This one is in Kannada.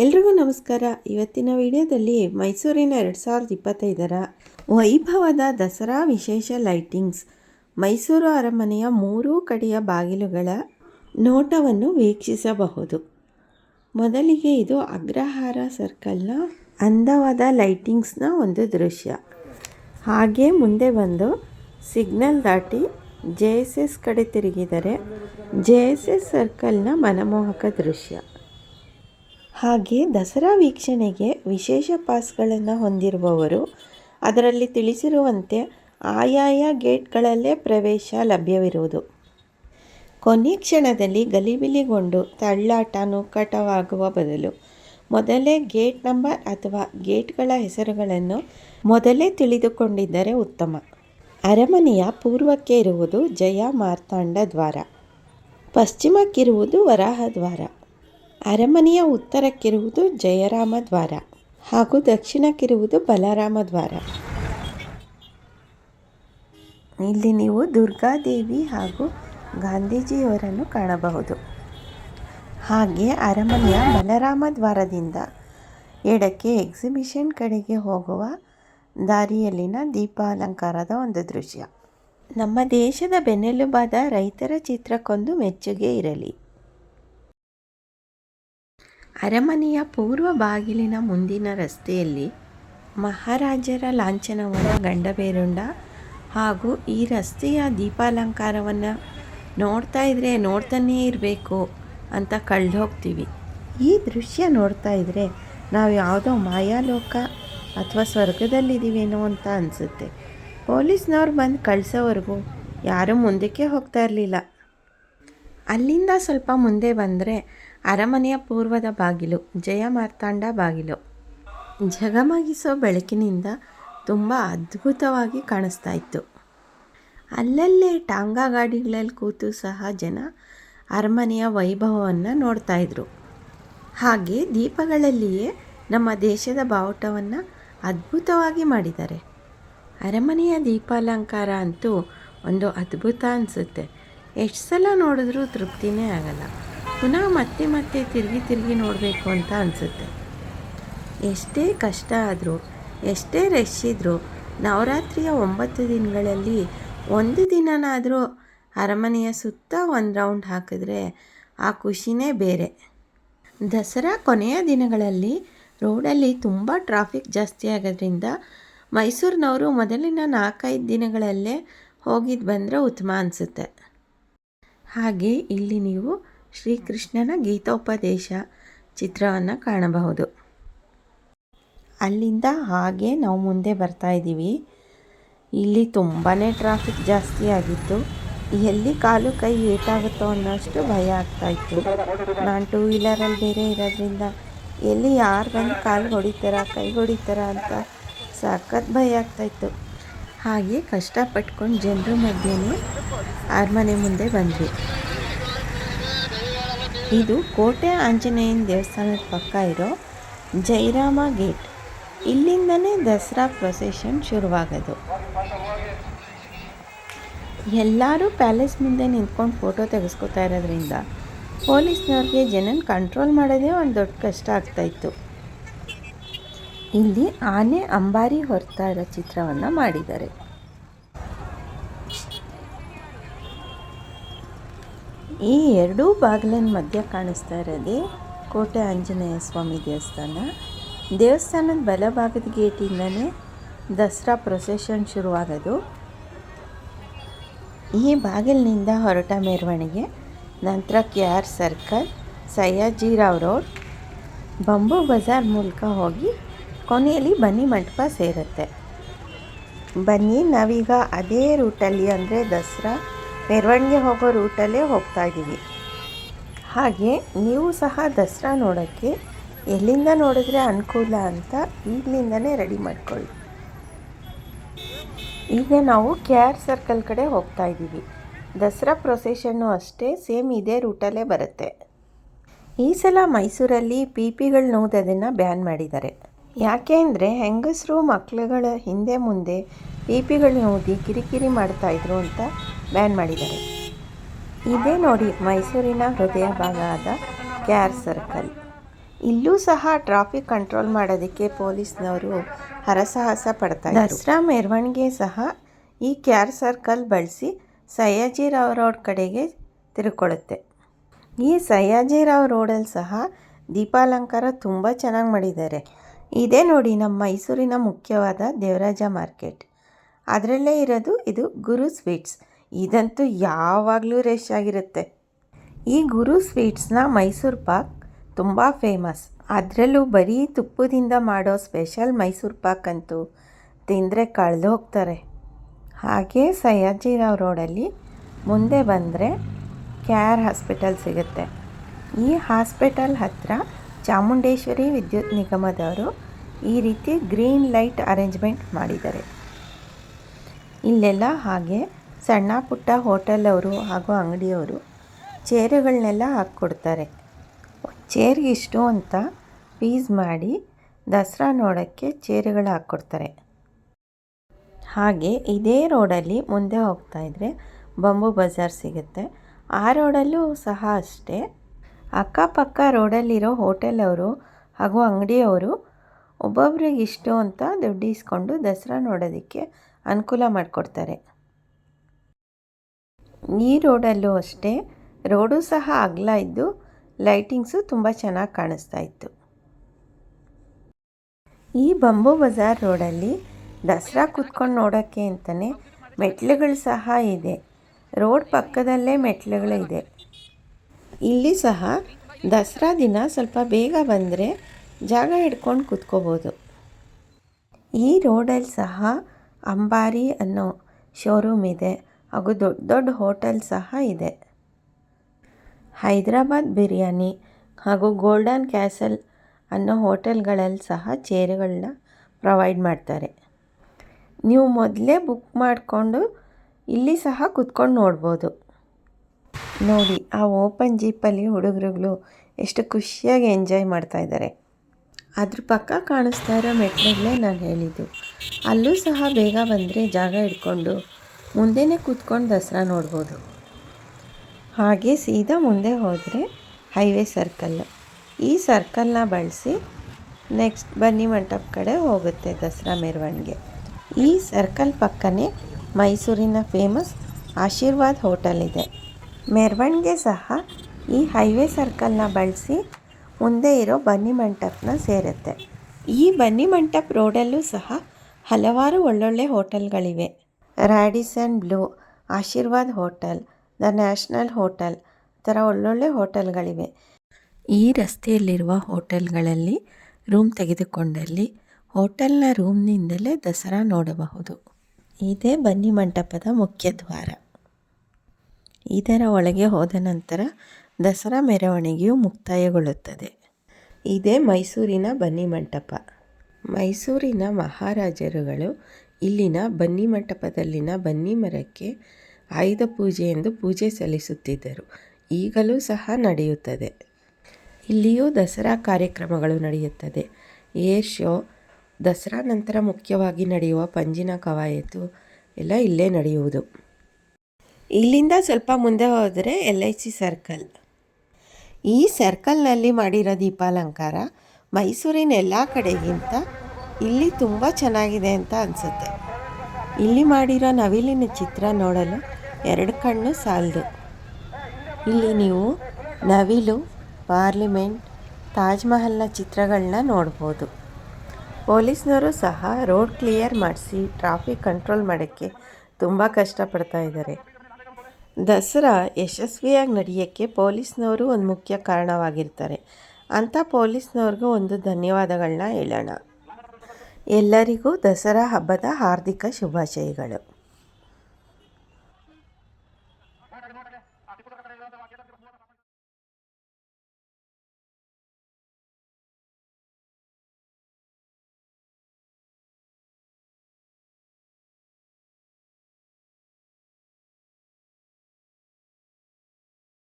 ಎಲ್ರಿಗೂ ನಮಸ್ಕಾರ. ಇವತ್ತಿನ ವಿಡಿಯೋದಲ್ಲಿ ಮೈಸೂರಿನ ಎರಡು ಸಾವಿರದ ಇಪ್ಪತ್ತೈದರ ವೈಭವದ ದಸರಾ ವಿಶೇಷ ಲೈಟಿಂಗ್ಸ್, ಮೈಸೂರು ಅರಮನೆಯ ಮೂರೂ ಕಡೆಯ ಬಾಗಿಲುಗಳ ನೋಟವನ್ನು ವೀಕ್ಷಿಸಬಹುದು. ಮೊದಲಿಗೆ ಇದು ಅಗ್ರಹಾರ ಸರ್ಕಲ್ನ ಅಂದವಾದ ಲೈಟಿಂಗ್ಸ್ನ ಒಂದು ದೃಶ್ಯ. ಹಾಗೆ ಮುಂದೆ ಬಂದು ಸಿಗ್ನಲ್ ದಾಟಿ ಜೆ ಎಸ್ ಎಸ್ ಕಡೆ ತಿರುಗಿದರೆ ಜೆ ಎಸ್ ಎಸ್ ಸರ್ಕಲ್ನ ಮನಮೋಹಕ ದೃಶ್ಯ. ಹಾಗೆ ದಸರಾ ವೀಕ್ಷಣೆಗೆ ವಿಶೇಷ ಪಾಸ್ಗಳನ್ನು ಹೊಂದಿರುವವರು, ಅದರಲ್ಲಿ ತಿಳಿಸಿರುವಂತೆ ಆಯಾಯ ಗೇಟ್ಗಳಲ್ಲೇ ಪ್ರವೇಶ ಲಭ್ಯವಿರುವುದು. ಕೊನೆ ಕ್ಷಣದಲ್ಲಿ ಗಲಿಬಿಲಿಗೊಂಡು ತಳ್ಳಾಟ ನೂಕಾಟವಾಗುವ ಬದಲು ಮೊದಲೇ ಗೇಟ್ ನಂಬರ್ ಅಥವಾ ಗೇಟ್ಗಳ ಹೆಸರುಗಳನ್ನು ಮೊದಲೇ ತಿಳಿದುಕೊಂಡಿದ್ದರೆ ಉತ್ತಮ. ಅರಮನೆಯ ಪೂರ್ವಕ್ಕೆ ಇರುವುದು ಜಯ ಮಾರ್ತಾಂಡ ದ್ವಾರ. ಪಶ್ಚಿಮಕ್ಕಿರುವುದು ವರಾಹ ದ್ವಾರ. ಅರಮನೆಯ ಉತ್ತರಕ್ಕಿರುವುದು ಜಯರಾಮ ದ್ವಾರ ಹಾಗೂ ದಕ್ಷಿಣಕ್ಕಿರುವುದು ಬಲರಾಮ ದ್ವಾರ. ಇಲ್ಲಿ ನೀವು ದುರ್ಗಾದೇವಿ ಹಾಗೂ ಗಾಂಧೀಜಿಯವರನ್ನು ಕಾಣಬಹುದು. ಹಾಗೆ ಅರಮನೆಯ ಬಲರಾಮ ದ್ವಾರದಿಂದ ಎಡಕ್ಕೆ ಎಕ್ಸಿಬಿಷನ್ ಕಡೆಗೆ ಹೋಗುವ ದಾರಿಯಲ್ಲಿನ ದೀಪಾಲಂಕಾರದ ಒಂದು ದೃಶ್ಯ. ನಮ್ಮ ದೇಶದ ಬೆನ್ನೆಲುಬಾದ ರೈತರ ಚಿತ್ರಕ್ಕೊಂದು ಮೆಚ್ಚುಗೆ ಇರಲಿ. ಅರಮನೆಯ ಪೂರ್ವ ಬಾಗಿಲಿನ ಮುಂದಿನ ರಸ್ತೆಯಲ್ಲಿ ಮಹಾರಾಜರ ಲಾಂಛನವನ್ನು ಗಂಡಬೇರುಂಡ ಹಾಗೂ ಈ ರಸ್ತೆಯ ದೀಪಾಲಂಕಾರವನ್ನು ನೋಡ್ತಾ ಇದ್ರೆ ನೋಡ್ತಾನೇ ಇರಬೇಕು ಅಂತ ಕಳೆದು ಹೋಗ್ತೀವಿ ಈ ದೃಶ್ಯ ನೋಡ್ತಾ ಇದ್ದರೆ ನಾವು ಯಾವುದೋ ಮಾಯಾಲೋಕ ಅಥವಾ ಸ್ವರ್ಗದಲ್ಲಿದ್ದೀವೇನೋ ಅಂತ ಅನಿಸುತ್ತೆ. ಪೊಲೀಸ್ನವ್ರು ಬಂದು ಕಳಿಸೋವರೆಗೂ ಯಾರೂ ಮುಂದಕ್ಕೆ ಹೋಗ್ತಾ ಇರಲಿಲ್ಲ. ಅಲ್ಲಿಂದ ಸ್ವಲ್ಪ ಮುಂದೆ ಬಂದರೆ ಅರಮನೆಯ ಪೂರ್ವದ ಬಾಗಿಲು, ಜಯ ಮಾರ್ತಾಂಡ ಬಾಗಿಲು. ಜಗಮಗಿಸೋ ಬೆಳಕಿನಿಂದ ತುಂಬ ಅದ್ಭುತವಾಗಿ ಕಾಣಿಸ್ತಾ ಇತ್ತು. ಅಲ್ಲಲ್ಲೇ ಟಾಂಗಾ ಗಾಡಿಗಳಲ್ಲಿ ಕೂತು ಸಹ ಜನ ಅರಮನೆಯ ವೈಭವವನ್ನು ನೋಡ್ತಾ ಇದ್ರು. ಹಾಗೆ ದೀಪಗಳಲ್ಲಿಯೇ ನಮ್ಮ ದೇಶದ ಬಾವುಟವನ್ನು ಅದ್ಭುತವಾಗಿ ಮಾಡಿದ್ದಾರೆ. ಅರಮನೆಯ ದೀಪಾಲಂಕಾರ ಅಂತೂ ಒಂದು ಅದ್ಭುತ ಅನಿಸುತ್ತೆ. ಎಷ್ಟು ಸಲ ನೋಡಿದ್ರೂ ತೃಪ್ತಿನೇ ಆಗಲ್ಲ. ಪುನಃ ಮತ್ತೆ ಮತ್ತೆ ತಿರುಗಿ ತಿರುಗಿ ನೋಡಬೇಕು ಅಂತ ಅನಿಸುತ್ತೆ. ಎಷ್ಟೇ ಕಷ್ಟ ಆದರೂ, ಎಷ್ಟೇ ರಶ್ ಇದ್ದರೂ ನವರಾತ್ರಿಯ ಒಂಬತ್ತು ದಿನಗಳಲ್ಲಿ ಒಂದು ದಿನನಾದರೂ ಅರಮನೆಯ ಸುತ್ತ ಒಂದು ರೌಂಡ್ ಹಾಕಿದ್ರೆ ಆ ಖುಷಿನೇ ಬೇರೆ. ದಸರಾ ಕೊನೆಯ ದಿನಗಳಲ್ಲಿ ರೋಡಲ್ಲಿ ತುಂಬ ಟ್ರಾಫಿಕ್ ಜಾಸ್ತಿ ಆಗೋದ್ರಿಂದ ಮೈಸೂರಿನವರು ಮೊದಲಿನ ನಾಲ್ಕೈದು ದಿನಗಳಲ್ಲೇ ಹೋಗಿದ್ದು ಬಂದರೆ ಉತ್ತಮ ಅನಿಸುತ್ತೆ. ಹಾಗೆ ಇಲ್ಲಿ ನೀವು ಶ್ರೀಕೃಷ್ಣನ ಗೀತೋಪದೇಶ ಚಿತ್ರವನ್ನು ಕಾಣಬಹುದು. ಅಲ್ಲಿಂದ ಹಾಗೆ ನಾವು ಮುಂದೆ ಬರ್ತಾ ಇದ್ದೀವಿ. ಇಲ್ಲಿ ತುಂಬಾ ಟ್ರಾಫಿಕ್ ಜಾಸ್ತಿ ಆಗಿತ್ತು. ಎಲ್ಲಿ ಕಾಲು ಕೈ ಏಟಾಗುತ್ತೋ ಅನ್ನೋಷ್ಟು ಭಯ ಆಗ್ತಾಯಿತ್ತು ನಾನು ಟೂ ವೀಲರಲ್ಲಿ ಬೇರೆ ಇರೋದ್ರಿಂದ ಎಲ್ಲಿ ಯಾರು ಬಂದು ಕಾಲು ಹೊಡಿತಾರ, ಕೈ ಹೊಡಿತಾರ ಅಂತ ಸಖತ್ ಭಯ ಆಗ್ತಾಯಿತ್ತು ಹಾಗೆ ಕಷ್ಟಪಟ್ಕೊಂಡು ಜನರ ಮಧ್ಯೆ ಅರಮನೆ ಮುಂದೆ ಬಂದ್ವಿ. ಇದು ಕೋಟೆ ಆಂಜನೇಯನ ದೇವಸ್ಥಾನದ ಪಕ್ಕ ಇರೋ ಜೈರಾಮ ಗೇಟ್. ಇಲ್ಲಿಂದನೇ ದಸರಾ ಪ್ರೊಸೆಷನ್ ಶುರುವಾಗೋದು. ಎಲ್ಲರೂ ಪ್ಯಾಲೇಸ್ ಮುಂದೆ ನಿಂತ್ಕೊಂಡು ಫೋಟೋ ತೆಗೆಸ್ಕೊತಾ ಇರೋದ್ರಿಂದ ಪೊಲೀಸ್ನವ್ರಿಗೆ ಜನನ ಕಂಟ್ರೋಲ್ ಮಾಡೋದೇ ಒಂದು ದೊಡ್ಡ ಕಷ್ಟ ಆಗ್ತಾಯಿತ್ತು ಇಲ್ಲಿ ಆನೆ ಅಂಬಾರಿ ಹೊರ್ತಾ ಇರೋ ಚಿತ್ರವನ್ನು ಮಾಡಿದ್ದಾರೆ. ಈ ಎರಡೂ ಬಾಗಿಲಿನ ಮಧ್ಯ ಕಾಣಿಸ್ತಾ ಇರೋದೇ ಕೋಟೆ ಆಂಜನೇಯ ಸ್ವಾಮಿ ದೇವಸ್ಥಾನ. ದೇವಸ್ಥಾನದ ಬಲಭಾಗದ ಗೇಟಿಂದನೇ ದಸರಾ ಪ್ರೊಸೆಷನ್ ಶುರುವಾಗೋದು. ಈ ಬಾಗಿಲಿನಿಂದ ಹೊರಟ ಮೆರವಣಿಗೆ, ನಂತರ K R circle Sayyajirao road, bamboo bazaar ಮೂಲಕ ಹೋಗಿ ಕೊನೆಯಲ್ಲಿ ಬನ್ನಿ ಮಂಟಪ ಸೇರುತ್ತೆ. ಬನ್ನಿ, ನಾವೀಗ ಅದೇ ರೂಟಲ್ಲಿ ಅಂದರೆ ದಸರಾ ಮೆರವಣಿಗೆ ಹೋಗೋ ರೂಟಲ್ಲೇ ಹೋಗ್ತಾ ಇದ್ದೀವಿ ಹಾಗೆ ನೀವು ಸಹ ದಸರಾ ನೋಡೋಕ್ಕೆ ಎಲ್ಲಿಂದ ನೋಡಿದ್ರೆ ಅನುಕೂಲ ಅಂತ ಈಗಲಿಂದನೇ ರೆಡಿ ಮಾಡ್ಕೊಳ್ಳಿ. ಈಗ ನಾವು ಕೆ ಆರ್ ಸರ್ಕಲ್ ಕಡೆ ಹೋಗ್ತಾ ಇದ್ದೀವಿ ದಸರಾ ಪ್ರೊಸೆಷನ್ನು ಅಷ್ಟೇ ಸೇಮ್ ಇದೇ ರೂಟಲ್ಲೇ ಬರುತ್ತೆ. ಈ ಸಲ ಮೈಸೂರಲ್ಲಿ ಪಿ ಪಿಗಳು ನೋದೋದನ್ನು ಬ್ಯಾನ್ ಮಾಡಿದ್ದಾರೆ. ಯಾಕೆ ಅಂದರೆ ಹೆಂಗಸರು ಮಕ್ಕಳುಗಳ ಹಿಂದೆ ಮುಂದೆ ಪಿ ಪಿಗಳು ಓದಿ ಕಿರಿಕಿರಿ ಮಾಡ್ತಾಯಿದ್ರು ಅಂತ ಬ್ಯಾನ್ ಮಾಡಿದ್ದಾರೆ. ಇದೇ ನೋಡಿ ಮೈಸೂರಿನ ಹೃದಯ ಭಾಗ ಆದ ಕೆ ಸರ್ಕಲ್. ಇಲ್ಲೂ ಸಹ ಟ್ರಾಫಿಕ್ ಕಂಟ್ರೋಲ್ ಮಾಡೋದಕ್ಕೆ ಪೊಲೀಸ್ನವರು ಹರಸಾಹಸ ಪಡ್ತಾರೆ ದಸರಾ ಮೆರವಣಿಗೆ ಸಹ ಈ ಕ್ಯಾರ್ ಸರ್ಕಲ್ ಬಳಸಿ ಸಯ್ಯಾಜಿರಾವ್ ರೋಡ್ ಕಡೆಗೆ ತಿರುಕೊಳ್ಳುತ್ತೆ. ಈ ಸಯ್ಯಾಜಿರಾವ್ ರೋಡಲ್ಲಿ ಸಹ ದೀಪಾಲಂಕಾರ ತುಂಬ ಚೆನ್ನಾಗಿ ಮಾಡಿದ್ದಾರೆ. ಇದೇ ನೋಡಿ ನಮ್ಮ ಮೈಸೂರಿನ ಮುಖ್ಯವಾದ ದೇವರಾಜ ಮಾರ್ಕೆಟ್. ಅದರಲ್ಲೇ ಇರೋದು ಇದು ಗುರು ಸ್ವೀಟ್ಸ್. ಇದಂತೂ ಯಾವಾಗಲೂ ರಶ್ ಆಗಿರುತ್ತೆ. ಈ ಗುರು ಸ್ವೀಟ್ಸ್ನ ಮೈಸೂರು ಪಾಕ್ ತುಂಬ ಫೇಮಸ್. ಅದರಲ್ಲೂ ಬರೀ ತುಪ್ಪದಿಂದ ಮಾಡೋ ಸ್ಪೆಷಲ್ ಮೈಸೂರು ಪಾಕ್ ಅಂತೂ ತಿಂದರೆ ಕಳೆದು ಹೋಗ್ತಾರೆ. ಹಾಗೆ ಸಯ್ಯಾಜಿರಾವ್ ರೋಡಲ್ಲಿ ಮುಂದೆ ಬಂದರೆ ಕೆ ಆರ್ ಹಾಸ್ಪಿಟಲ್ ಸಿಗುತ್ತೆ. ಈ ಹಾಸ್ಪಿಟಲ್ ಹತ್ತಿರ ಚಾಮುಂಡೇಶ್ವರಿ ವಿದ್ಯುತ್ ನಿಗಮದವರು ಈ ರೀತಿ ಗ್ರೀನ್ ಲೈಟ್ ಅರೇಂಜ್ಮೆಂಟ್ ಮಾಡಿದ್ದಾರೆ. ಇಲ್ಲೆಲ್ಲ ಹಾಗೆ ಸಣ್ಣ ಪುಟ್ಟ ಹೋಟೆಲ್ ಅವರು ಹಾಗೂ ಅಂಗಡಿಯವರು ಚೇರುಗಳನ್ನೆಲ್ಲ ಹಾಕ್ಕೊಡ್ತಾರೆ. ಚೇರ್ಗೆ ಇಷ್ಟು ಅಂತ ಫೀಸ್ ಮಾಡಿ ದಸರಾ ನೋಡೋಕ್ಕೆ ಚೇರುಗಳು ಹಾಕ್ಕೊಡ್ತಾರೆ. ಹಾಗೆ ಇದೇ ರೋಡಲ್ಲಿ ಮುಂದೆ ಹೋಗ್ತಾ ಇದ್ದರೆ ಬಂಬು ಬಜಾರ್ ಸಿಗುತ್ತೆ. ಆ ರೋಡಲ್ಲೂ ಸಹ ಅಷ್ಟೇ. ಅಕ್ಕಪಕ್ಕ ರೋಡಲ್ಲಿರೋ ಹೋಟೆಲ್ ಅವರು ಹಾಗೂ ಅಂಗಡಿಯವರು ಒಬ್ಬೊಬ್ರಿಗೆ ಇಷ್ಟು ಅಂತ ದುಡ್ಡು ಇಸ್ಕೊಂಡು ದಸರಾ ನೋಡೋದಕ್ಕೆ ಅನುಕೂಲ ಮಾಡಿಕೊಡ್ತಾರೆ. ಈ ರೋಡಲ್ಲೂ ಅಷ್ಟೇ ರೋಡು ಸಹ ಅಗಲ ಇದ್ದು ಲೈಟಿಂಗ್ಸು ತುಂಬ ಚೆನ್ನಾಗಿ ಕಾಣಿಸ್ತಾ ಇತ್ತು. ಈ ಬಂಬು ಬಜಾರ್ ರೋಡಲ್ಲಿ ದಸರಾ ಕೂತ್ಕೊಂಡು ನೋಡೋಕ್ಕೆ ಅಂತಲೇ ಮೆಟ್ಲುಗಳು ಸಹ ಇದೆ. ರೋಡ್ ಪಕ್ಕದಲ್ಲೇ ಮೆಟ್ಲುಗಳಿದೆ ಇಲ್ಲಿ ಸಹ ದಸರಾ ದಿನ ಸ್ವಲ್ಪ ಬೇಗ ಬಂದರೆ ಜಾಗ ಹಿಡ್ಕೊಂಡು ಕೂತ್ಕೋಬೋದು. ಈ ರೋಡಲ್ಲಿ ಸಹ ಅಂಬಾರಿ ಅನ್ನೋ ಶೋರೂಮ್ ಇದೆ. ಹಾಗೂ ದೊಡ್ಡ ದೊಡ್ಡ ಹೋಟೆಲ್ ಸಹ ಇದೆ. ಹೈದರಾಬಾದ್ ಬಿರಿಯಾನಿ ಹಾಗೂ ಗೋಲ್ಡನ್ ಕ್ಯಾಸಲ್ ಅನ್ನೋ ಹೋಟೆಲ್ಗಳಲ್ಲಿ ಸಹ ಚೇರುಗಳನ್ನ ಪ್ರೊವೈಡ್ ಮಾಡ್ತಾರೆ. ನೀವು ಮೊದಲೇ ಬುಕ್ ಮಾಡಿಕೊಂಡು ಇಲ್ಲಿ ಸಹ ಕುತ್ಕೊಂಡು ನೋಡ್ಬೋದು. ನೋಡಿ, ಆ ಓಪನ್ ಜೀಪಲ್ಲಿ ಹುಡುಗರುಗಳು ಎಷ್ಟು ಖುಷಿಯಾಗಿ ಎಂಜಾಯ್ ಮಾಡ್ತಾ ಇದ್ದಾರೆ. ಅದ್ರ ಪಕ್ಕ ಕಾಣಿಸ್ತಾ ಇರೋ ಮೆಟ್ಲಲ್ಲೇ ನಾನು ಹೇಳಿದ್ದು. ಅಲ್ಲೂ ಸಹ ಬೇಗ ಬಂದರೆ ಜಾಗ ಇಟ್ಕೊಂಡು ಮುಂದೆನೇ ಕೂತ್ಕೊಂಡು ದಸರಾ ನೋಡ್ಬೋದು. ಹಾಗೆ ಸೀದಾ ಮುಂದೆ ಹೋದರೆ ಹೈವೇ ಸರ್ಕಲ್. ಈ ಸರ್ಕಲ್ನ ಬಳಸಿ ನೆಕ್ಸ್ಟ್ ಬನ್ನಿ ಮಂಟಪ ಕಡೆ ಹೋಗುತ್ತೆ ದಸರಾ ಮೆರವಣಿಗೆ. ಈ ಸರ್ಕಲ್ ಪಕ್ಕನೇ ಮೈಸೂರಿನ ಫೇಮಸ್ ಆಶೀರ್ವಾದ್ ಹೋಟೆಲ್ ಇದೆ. ಮೆರವಣಿಗೆ ಸಹ ಈ ಹೈವೇ ಸರ್ಕಲ್ನ ಬಳಸಿ ಮುಂದೆ ಇರೋ ಬನ್ನಿ ಮಂಟಪನ ಸೇರುತ್ತೆ. ಈ ಬನ್ನಿ ಮಂಟಪ ರೋಡಲ್ಲೂ ಸಹ ಹಲವಾರು ಒಳ್ಳೊಳ್ಳೆ ಹೋಟೆಲ್ಗಳಿವೆ. Radisson Blu, Ashirwad hotel, the national hotel ಥರ ಒಳ್ಳೊಳ್ಳೆ ಹೋಟೆಲ್ಗಳಿವೆ. ಈ ರಸ್ತೆಯಲ್ಲಿರುವ ಹೋಟೆಲ್ಗಳಲ್ಲಿ ರೂಮ್ ತೆಗೆದುಕೊಂಡಲ್ಲಿ ಹೋಟೆಲ್ನ ರೂಮ್ನಿಂದಲೇ ದಸರಾ ನೋಡಬಹುದು. ಇದೇ ಬನ್ನಿ ಮಂಟಪದ ಮುಖ್ಯ ದ್ವಾರ. ಇದರ ಒಳಗೆ ಹೋದ ನಂತರ ದಸರಾ ಮೆರವಣಿಗೆಯು ಮುಕ್ತಾಯಗೊಳ್ಳುತ್ತದೆ. ಇದೇ ಮೈಸೂರಿನ ಬನ್ನಿ ಮಂಟಪ. ಮೈಸೂರಿನ ಮಹಾರಾಜರುಗಳು ಇಲ್ಲಿನ ಬನ್ನಿ ಮಂಟಪದಲ್ಲಿನ ಬನ್ನಿ ಮರಕ್ಕೆ ಆಯುಧ ಪೂಜೆ ಎಂದು ಪೂಜೆ ಸಲ್ಲಿಸುತ್ತಿದ್ದರು. ಈಗಲೂ ಸಹ ನಡೆಯುತ್ತದೆ. ಇಲ್ಲಿಯೂ ದಸರಾ ಕಾರ್ಯಕ್ರಮಗಳು ನಡೆಯುತ್ತದೆ. ಏರ್ ಶೋ, ದಸರಾ ನಂತರ ಮುಖ್ಯವಾಗಿ ನಡೆಯುವ ಪಂಜಿನ ಕವಾಯತು ಎಲ್ಲ ಇಲ್ಲೇ ನಡೆಯುವುದು. ಇಲ್ಲಿಂದ ಸ್ವಲ್ಪ ಮುಂದೆ ಹೋದರೆ ಎಲ್ ಐ ಸಿ ಸರ್ಕಲ್. ಈ ಸರ್ಕಲ್ನಲ್ಲಿ ಮಾಡಿರೋ ದೀಪಾಲಂಕಾರ ಮೈಸೂರಿನ ಎಲ್ಲ ಕಡೆಗಿಂತ ಇಲ್ಲಿ ತುಂಬ ಚೆನ್ನಾಗಿದೆ ಅಂತ ಅನಿಸುತ್ತೆ. ಇಲ್ಲಿ ಮಾಡಿರೋ ನವಿಲಿನ ಚಿತ್ರ ನೋಡಲು ಎರಡು ಕಣ್ಣು ಸಾಲದು. ಇಲ್ಲಿ ನೀವು ನವಿಲು, ಪಾರ್ಲಿಮೆಂಟ್, ತಾಜ್ ಮಹಲ್ನ ಚಿತ್ರಗಳನ್ನ ನೋಡ್ಬೋದು. ಪೊಲೀಸ್ನವರು ಸಹ ರೋಡ್ ಕ್ಲಿಯರ್ ಮಾಡಿಸಿ, ಟ್ರಾಫಿಕ್ ಕಂಟ್ರೋಲ್ ಮಾಡೋಕ್ಕೆ ತುಂಬ ಕಷ್ಟಪಡ್ತಾ ಇದ್ದಾರೆ. ದಸರಾ ಯಶಸ್ವಿಯಾಗಿ ನಡೆಯೋಕ್ಕೆ ಪೊಲೀಸ್ನವರು ಒಂದು ಮುಖ್ಯ ಕಾರಣವಾಗಿರ್ತಾರೆ. ಅಂಥ ಪೊಲೀಸ್ನವ್ರಿಗೂ ಒಂದು ಧನ್ಯವಾದಗಳನ್ನ ಹೇಳೋಣ. ಎಲ್ಲರಿಗೂ ದಸರಾ ಹಬ್ಬದ ಹಾರ್ದಿಕ ಶುಭಾಶಯಗಳು.